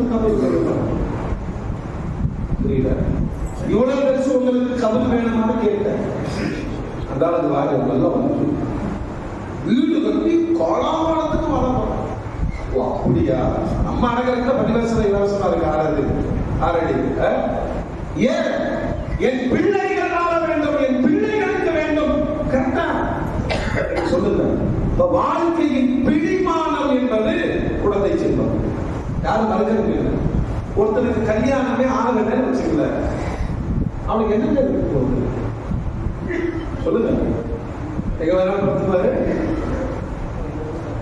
உங்களுக்கு கபல் வேணும் புரியல இவ்வளவு பெருசு உங்களுக்கு கபல் வேணுமான்னு கேட்டேன் அந்த அது வாங்க நல்லா வந்து வீடு கட்டி கோலாமலத்துக்கு வளர்ப்போம் ஓ அப்படியா நம்ம அடகிறத பரிவசன இலவசமா இருக்கு ஆறாது ஆறடி ஏன் என் பிள்ளைகள் ஆள வேண்டும் என் பிள்ளைகளுக்கு வேண்டும் கரெக்டா சொல்லுங்க இப்ப வாழ்க்கையின் பிடிமானம் யாரும் மறுக்கிறது இல்லை ஒருத்தருக்கு கல்யாணமே ஆகலன்னு வச்சுக்கல அவனுக்கு என்ன இருக்கு போகுது சொல்லுங்க. எங்க வேணாலும் படுத்துவாரு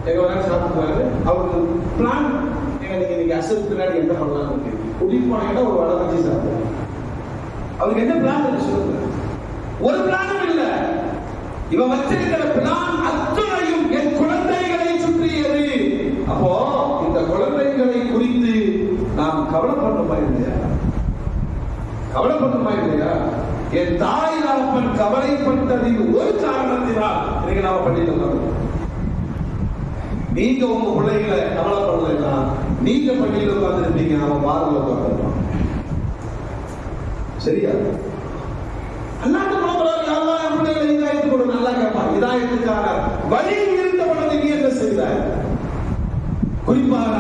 எங்க வேணாலும் சாப்பிடுவாரு அவருக்கு பிளான் எங்க நீங்க நீங்க அசல் பின்னாடி என்ன பண்ணலாம் இருக்கு? கூட்டிட்டு போனீங்கன்னா ஒரு வடை வச்சு சாப்பிடுவாரு அவருக்கு என்ன பிளான் இருக்கு? சொல்லுங்க. ஒரு பிளானும் இல்லை. இவன் வச்சிருக்கிற பிளான் அத்தனை என் குழந்தைகளை சுற்றியது அப்போ இந்த குழந்தைகளை குறித்து நாம் கவலைப்படணுமா இல்லையா? கவலைப்படணுமா இல்லையா? என் தாய் தகப்பன் கவலைப்பட்டதின் ஒரு காரணத்தினால் இன்னைக்கு நாம பண்ணிட்டு இருக்கோம் நீங்க உங்க பிள்ளைகளை கவலைப்படலைன்னா நீங்க பள்ளியில் உட்கார்ந்துருப்பீங்க நாம பாரில் உட்காந்துருப்பான் சரியா? அல்லாட்டு புலம்புறாரு யாரெல்லாம் என் பிள்ளைகளை இதாயத்து கொடு நல்லா கேட்பான் இதாயத்துக்கான வழியில் இருந்தவனது நீ என்ன செய்தாய் குறிப்பாக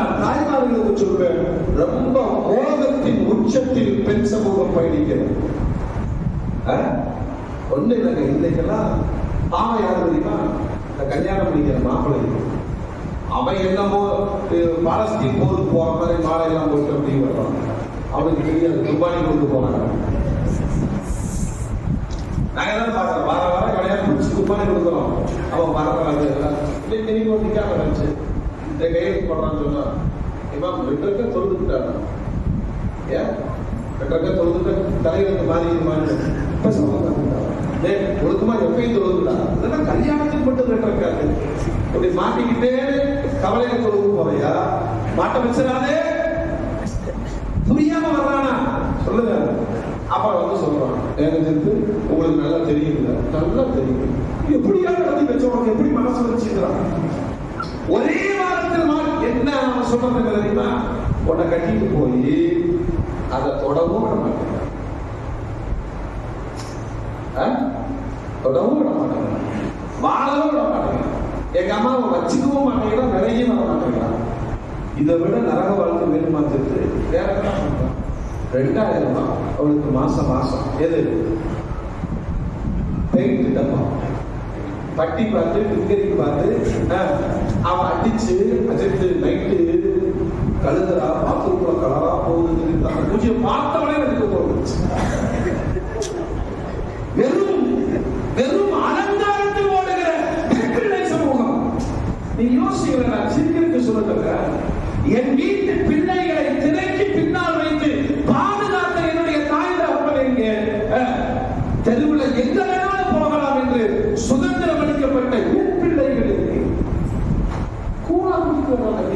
ரொம்ப மோகத்தின் உச்சத்தில் பெண் சமூகம் பயணிக்கிறது. ஆ? ஒண்ணு இல்லைங்க இன்னைக்கெல்லாம் பாவம் யாரு தெரியுமா இந்த கல்யாணம் பண்ணிக்கிற மாப்பிள்ளை அவன் என்னமோ அஹ், பாலஸ்தீன் போருக்கு போற மாதிரி மாலையெல்லாம் போட்டு அப்படி வர்றான் அவனுக்கு தெரியாது துபாய் கொண்டு போனாங்க நாங்க தான் பார்க்கறோம் வார வாரம் கல்யாணம் முடிச்சு துபாய் கொடுக்குறோம் அவன் பரவாயில்ல எல்லாம். இல்லை தெரியும் வந்து நிக்காம இருந்துச்சு. இந்த கையெழுத்து போடுறான்னு சொன்னா இமாம் ரெண்டு தொழுதுட்டாங்க ஏன்? ரெண்டு தொழுதுட்டு தலைவருக்கு மாறி இது மாறி இப்ப சொல்லுங்க டேய் ஒழுக்கமா எப்பயும் தொழுதுடா அதெல்லாம் கல்யாணத்துக்கு மட்டும் ரெண்டு இருக்காது மாட்டிக்கிட்டே கவலையில தொழுது போறையா? மாட்ட வச்சிடாதே. புரியாம வர்றானா? சொல்லுங்க. அப்ப வந்து சொல்றான் எனக்கு தெரிஞ்சு உங்களுக்கு நல்லா தெரியுது நல்லா தெரியும். எப்படியா நடத்தி வச்ச எப்படி மனசு வச்சுக்கிறான்? ஒரே என்ன தெரியுமா உன்னை கட்டிட்டு போய் அதை தொடவும் விட மாட்டேங்க தொடவும் விட மாட்டேங்க வாழவும் விட மாட்டேங்க எங்க அம்மாவை வச்சுக்கவும் மாட்டேங்கிறான் நிறைய வர மாட்டேங்கிறான். இதை விட நரக வாழ்க்கை வேணுமா தெரிஞ்சு வேற என்ன பண்றான் ரெண்டாயிரம் தான் அவளுக்கு மாசம் மாசம். எது? பெயிண்ட் டப்பா. பட்டி பார்த்து பிங்கரிக்கு பார்த்து அவன் அடிச்சு Ajith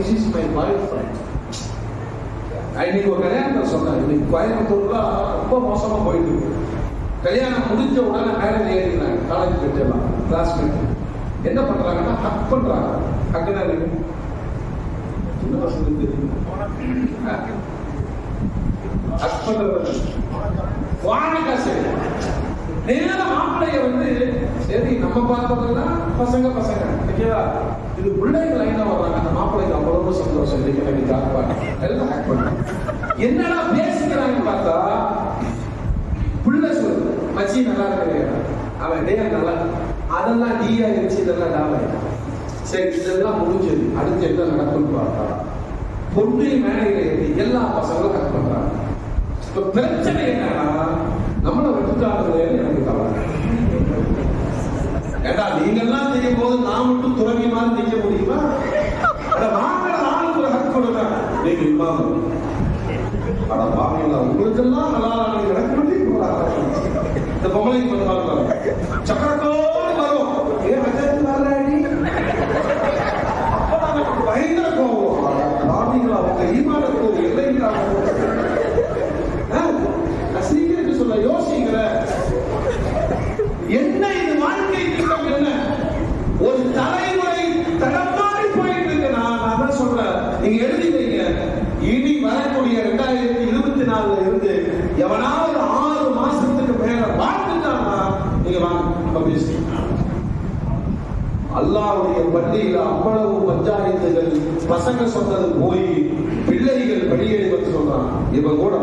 this is my boyfriend இன்னைக்கு ஒரு கல்யாணத்தை சொன்னேன் இன்னைக்கு கோயம்புத்தூர்ல ரொம்ப மோசமா போயிட்டு இருக்கு. கல்யாணம் முடிஞ்ச உடனே மேரேஜ் ஏறினாங்க காலேஜ் போயிட்டுலாம் கிளாஸ்மேட் என்ன பண்றாங்கன்னா ஹக் பண்றாங்க. ஹக்குனா இருக்கு? சின்ன வசதி தெரியும். ஹக் பண்றது வாழைக்கா நேர மாப்பிள்ளைய வந்து சரி நம்ம பார்த்ததுன்னா பசங்க பசங்க. ஓகேவா இது பிள்ளைங்க லைனா வர்றாங்க. அந்த மாப்பிள்ளைக்கு எல்லாம் என்னடா பேசிக்கிறாங்கன்னு பார்த்தா புள்ள சொல்லு. மச்சி நல்லா அவன் டே நல்லா அதெல்லாம் டீ ஆயிடுச்சு இதெல்லாம் டாப் சரி இதெல்லாம் முடிஞ்சது. அடுத்து என்ன நடக்கும்னு பார்த்தா பொண்ணு மேடையில எல்லா பசங்களும் ஹக் பண்றாங்க. இப்ப பிரச்சனை என்னன்னா நம்மளை விட்டுட்டாங்களே எனக்கு ஏடா நீங்க எல்லாம் செய்யும் போது நான் மட்டும் துறவி மாதிரி நீங்க இமாம் அட வாங்கல உங்களுக்கெல்லாம் நல்லா எனக்கு மட்டும் இந்த பொம்பளைக்கு பண்ணுவாங்க சக்கரத்தோடு ஏன் அஜத்து வரலாடி அப்ப நமக்கு பயங்கர கோவம் அட பாவிங்களா உங்க ஈமானுக்கு ஒரு எல்லைங்களா நான் சீக்கிரம் சொல்ல யோசிக்கிற என்ன இது வாழ்க்கை திட்டம் என்ன ஒரு தலைமுறை தடமாறி நீங்க எழுதி வைங்க இனி வரக்கூடிய இருந்து எவனாவது ஆறு மாசத்துக்கு மேல வாழ்ந்துட்டானா நீங்க வாங்க நம்ம பேசுறீங்க அல்லாவுடைய அவ்வளவு பஞ்சாயத்துகள் பசங்க சொன்னது போய் பிள்ளைகள் வெளியேறி சொல்றான் இவன் கூட